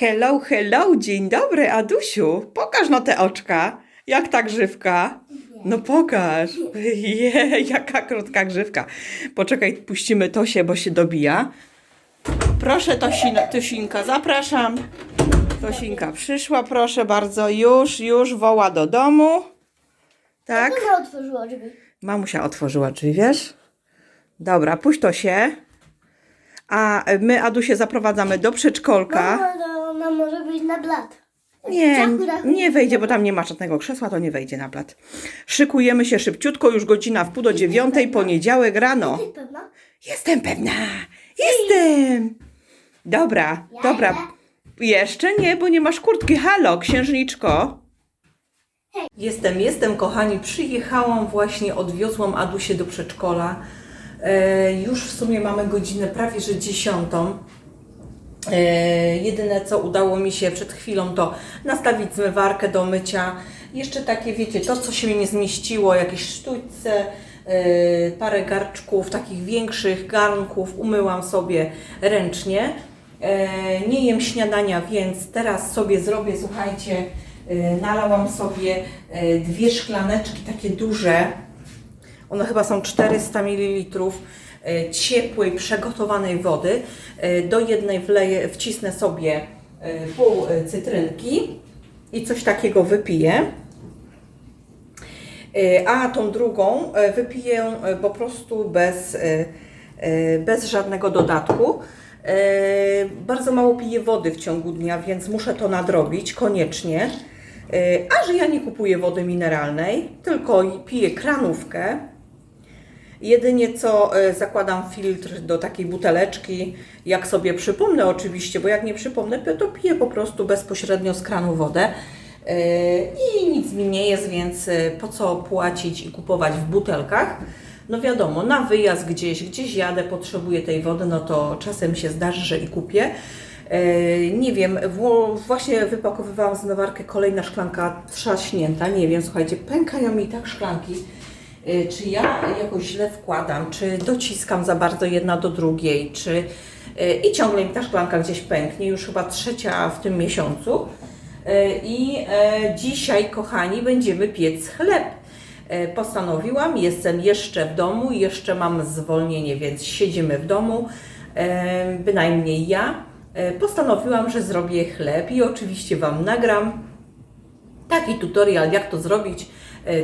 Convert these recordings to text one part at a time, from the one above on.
Hello, hello, dzień dobry, Adusiu. Pokaż no te oczka. Jak ta grzywka? No pokaż. Je, jaka krótka grzywka. Poczekaj, puścimy Tosię, bo się dobija. Proszę Tosina, Tosinka, zapraszam. Tosinka przyszła, proszę bardzo. Już, już woła do domu. Tak? Mama otworzyła drzwi. Mamusia otworzyła drzwi, wiesz? Dobra, puść to się. A my Adusię zaprowadzamy do przedszkolka. Ona może być na blat. Nie, nie wejdzie, bo tam nie ma żadnego krzesła, to nie wejdzie na plat. Szykujemy się szybciutko, już godzina w pół do dziewiątej, poniedziałek rano. Ty pewna? Jestem pewna, jestem. Dobra, Ja dobra. Jeszcze nie, bo nie masz kurtki. Halo, księżniczko. Jestem, jestem, kochani. Przyjechałam właśnie, odwiozłam Adusię do przedszkola. E, już w sumie mamy godzinę prawie że dziesiątą. E, jedyne co udało mi się przed chwilą to nastawić zmywarkę do mycia. Jeszcze takie, wiecie, to co się mi nie zmieściło, jakieś sztućce, e, parę garczków, takich większych garnków umyłam sobie ręcznie. E, nie jem śniadania, więc teraz sobie zrobię, słuchajcie, nalałam sobie dwie szklaneczki takie duże, one chyba są 400 ml ciepłej, przygotowanej wody. E, Do jednej wleję, wcisnę sobie e, pół e, cytrynki i coś takiego wypiję. E, A tą drugą e, wypiję e, po prostu bez, e, e, bez żadnego dodatku. E, Bardzo mało piję wody w ciągu dnia, więc muszę to nadrobić koniecznie. E, A że ja nie kupuję wody mineralnej, tylko piję kranówkę, Jedynie co e, zakładam filtr do takiej buteleczki, jak sobie przypomnę oczywiście, bo jak nie przypomnę, to piję po prostu bezpośrednio z kranu wodę. E, I nic mi nie jest, więc e, po co płacić i kupować w butelkach? No wiadomo, na wyjazd gdzieś, gdzieś jadę, potrzebuję tej wody, no to czasem się zdarzy, że i kupię. Nie wiem, właśnie wypakowywałam zmywarkę, kolejna szklanka trzaśnięta, nie wiem, słuchajcie, pękają mi tak szklanki. Y, czy ja jakoś źle wkładam, czy dociskam za bardzo jedna do drugiej, czy y, i ciągle mi ta szklanka gdzieś pęknie, już chyba trzecia w tym miesiącu. Y, I e, dzisiaj, kochani, będziemy piec chleb. Postanowiłam, jestem jeszcze w domu, jeszcze mam zwolnienie, więc siedzimy w domu, bynajmniej ja. Postanowiłam, że zrobię chleb i oczywiście Wam nagram taki tutorial, jak to zrobić,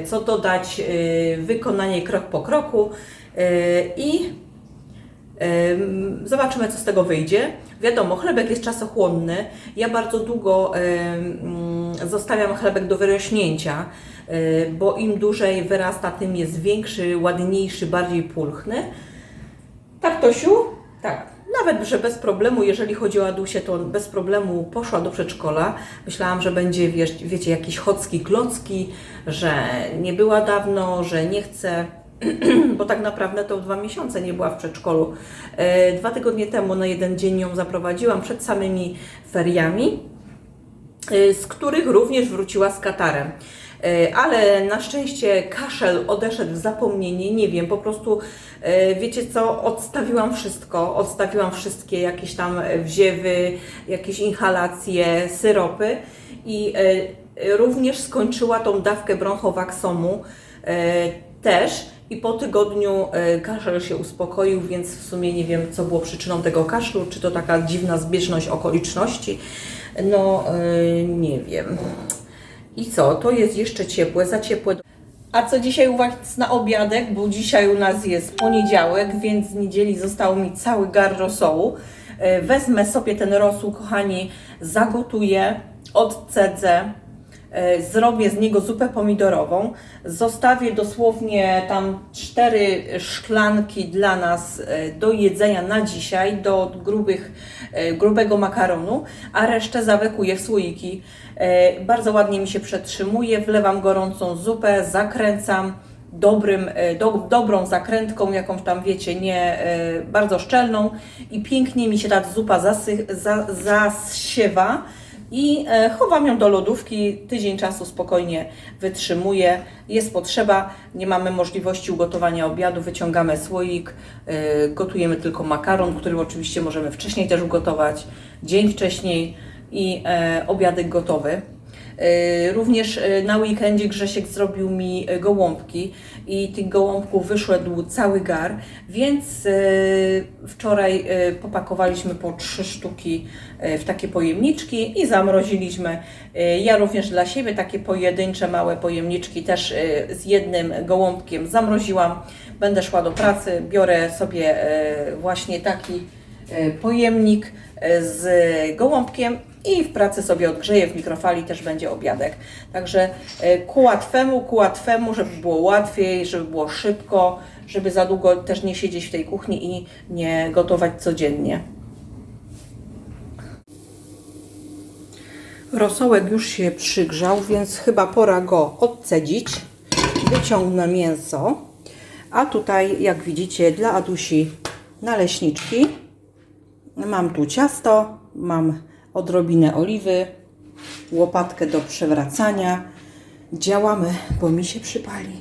co dodać, e, wykonanie krok po kroku e, i zobaczymy, co z tego wyjdzie. Wiadomo, chlebek jest czasochłonny. Ja bardzo długo mm, zostawiam chlebek do wyrośnięcia, e, bo im dłużej wyrasta, tym jest większy, ładniejszy, bardziej pulchny. Tak, Tosiu? Tak. Nawet, że bez problemu, jeżeli chodzi o Adusię, to bez problemu poszła do przedszkola. Myślałam, że będzie, wiesz, wiecie, jakiś chocki, klocki, że nie była dawno, że nie chce, bo tak naprawdę to dwa miesiące nie była w przedszkolu. E, Dwa tygodnie temu na jeden dzień ją zaprowadziłam przed samymi feriami y, z których również wróciła z katarem. Y, Ale na szczęście kaszel odeszedł w zapomnienie, nie wiem, po prostu y, wiecie co, odstawiłam wszystko, odstawiłam wszystkie jakieś tam wziewy, jakieś inhalacje, syropy i y, również skończyła tą dawkę bronchowaksomu też i po tygodniu kaszel się uspokoił, więc w sumie nie wiem, co było przyczyną tego kaszlu, czy to taka dziwna zbieżność okoliczności. No, nie wiem. I co? To jest jeszcze ciepłe, za ciepłe. A co dzisiaj u Was na obiadek? Bo dzisiaj u nas jest poniedziałek, więc z niedzieli został mi cały gar rosołu. Y, Wezmę sobie ten rosół, kochani, zagotuję, odcedzę, E, Zrobię z niego zupę pomidorową. Zostawię dosłownie tam cztery szklanki dla nas e, do jedzenia na dzisiaj, do grubych, e, grubego makaronu, a resztę zawekuję w słoiki. E, Bardzo ładnie mi się przetrzymuje. Wlewam gorącą zupę, zakręcam dobrym, e, do, dobrą zakrętką, jakąś tam wiecie, nie e, bardzo szczelną i pięknie mi się ta zupa zasy, za, zasiewa i e, chowam ją do lodówki. Tydzień czasu spokojnie wytrzymuje. Jest potrzeba, nie mamy możliwości ugotowania obiadu, wyciągamy słoik, e, gotujemy tylko makaron, który oczywiście możemy wcześniej też ugotować, dzień wcześniej i e, obiadek gotowy. E, Również e, na weekendzie Grzesiek zrobił mi e, gołąbki i tych gołąbków wyszedł cały gar, więc wczoraj popakowaliśmy po trzy sztuki w takie pojemniczki i zamroziliśmy. Ja również dla siebie takie pojedyncze małe pojemniczki też z jednym gołąbkiem zamroziłam. Będę szła do pracy, biorę sobie właśnie taki pojemnik z gołąbkiem i w pracy sobie odgrzeję w mikrofali, też będzie obiadek. Także e, ku łatwemu, ku łatwemu, żeby było łatwiej, żeby było szybko, żeby za długo też nie siedzieć w tej kuchni i nie gotować codziennie. Rosołek już się przygrzał, więc chyba pora go odcedzić. Wyciągnę mięso. A tutaj, jak widzicie, dla Adusi naleśniczki. Mam tu ciasto, mam odrobinę oliwy, łopatkę do przewracania. Działamy, bo mi się przypali.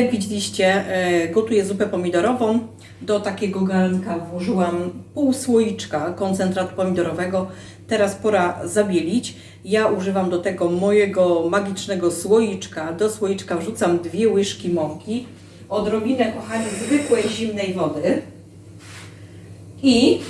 Jak widzieliście, e, gotuję zupę pomidorową. Do takiego garnka włożyłam pół słoiczka koncentratu pomidorowego. Teraz pora zabielić. Ja używam do tego mojego magicznego słoiczka. Do słoiczka wrzucam dwie łyżki mąki, odrobinę, kochani, zwykłej zimnej wody i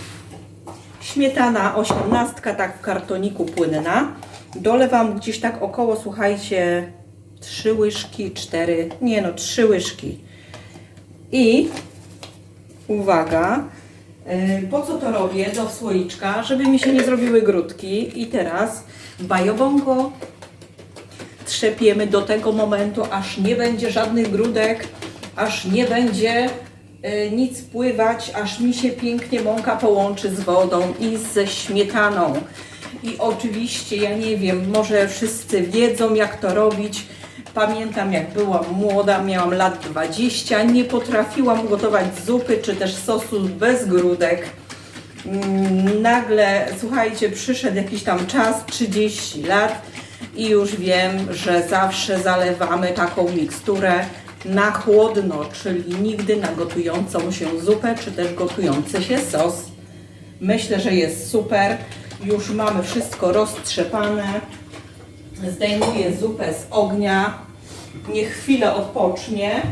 śmietana osiemnastka, tak w kartoniku płynna. Dolewam gdzieś tak około, słuchajcie, trzy łyżki, cztery, nie no, trzy łyżki. I uwaga, yy, po co to robię do słoiczka? Żeby mi się nie zrobiły grudki. I teraz bajobongo trzepiemy do tego momentu, aż nie będzie żadnych grudek, aż nie będzie y, nic pływać, aż mi się pięknie mąka połączy z wodą i ze śmietaną. I oczywiście, ja nie wiem, może wszyscy wiedzą jak to robić. Pamiętam jak byłam młoda, miałam lat 20, nie potrafiłam gotować zupy czy też sosu bez grudek. Mm, Nagle, słuchajcie, przyszedł jakiś tam czas, 30 lat i już wiem, że zawsze zalewamy taką miksturę na chłodno, czyli nigdy na gotującą się zupę, czy też gotujący się sos. Myślę, że jest super. Już mamy wszystko roztrzepane. Zdejmuję zupę z ognia. Niech chwilę odpocznie.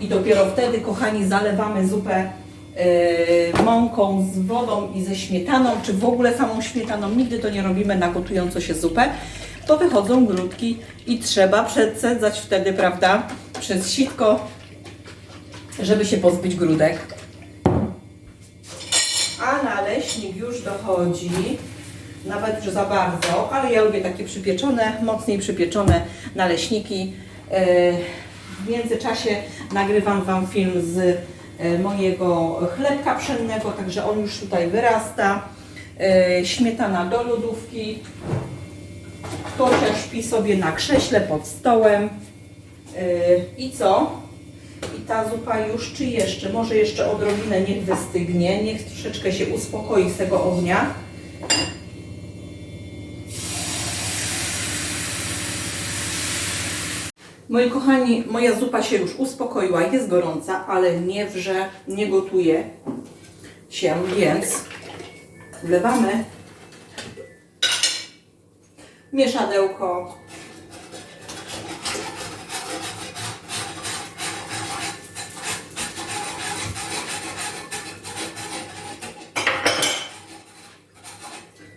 I dopiero wtedy, kochani, zalewamy zupę yy, mąką z wodą i ze śmietaną, czy w ogóle samą śmietaną. Nigdy to nie robimy na gotującą się zupę, bo wychodzą grudki i trzeba przecedzać wtedy, prawda, przez sitko, żeby się pozbyć grudek. A naleśnik już dochodzi, nawet już za bardzo, ale ja lubię takie przypieczone, mocniej przypieczone naleśniki. E, W międzyczasie nagrywam Wam film z e, mojego chlebka pszennego, także on już tutaj wyrasta. E, Śmietana do lodówki. Tosia śpi sobie na krześle pod stołem. I co? I ta zupa już, czy jeszcze? Może jeszcze odrobinę niech wystygnie, niech troszeczkę się uspokoi z tego ognia. Moi kochani, moja zupa się już uspokoiła, jest gorąca, ale nie wrze, nie gotuje się, więc wlewamy mieszadełko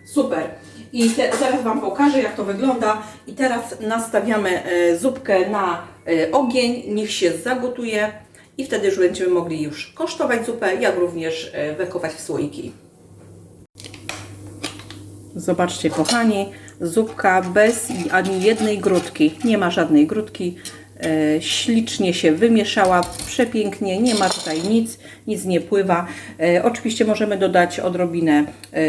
Super. I te, zaraz Wam pokażę, jak to wygląda. I teraz nastawiamy e, zupkę na e, ogień, niech się zagotuje i wtedy już będziemy mogli już kosztować zupę, jak również e, wekować w słoiki. Zobaczcie, kochani, zupka bez ani jednej grudki. Nie ma żadnej grudki. E, ślicznie się wymieszała, przepięknie, nie ma tutaj nic, nic nie pływa. E, oczywiście możemy dodać odrobinę e,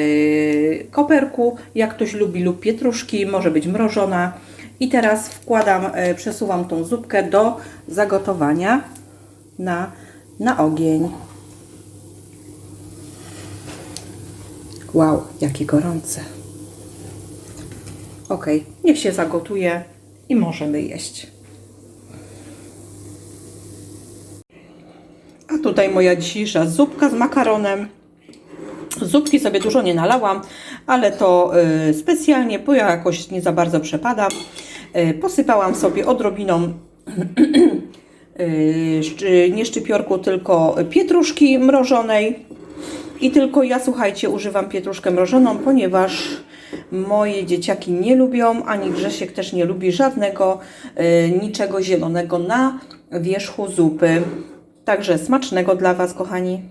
koperku, jak ktoś lubi, lub pietruszki, może być mrożona. I teraz wkładam, przesuwam tą zupkę do zagotowania na, na ogień. Wow, jakie gorące. Ok, niech się zagotuje i możemy jeść. A tutaj moja dzisiejsza zupka z makaronem. Zupki sobie dużo nie nalałam, ale to y, specjalnie, bo ja jakoś nie za bardzo przepadam. Y, posypałam sobie odrobiną y, nie szczypiorku, tylko pietruszki mrożonej. I tylko ja, słuchajcie, używam pietruszkę mrożoną, ponieważ moje dzieciaki nie lubią, ani Grzesiek też nie lubi żadnego niczego zielonego na wierzchu zupy. Także smacznego dla Was, kochani.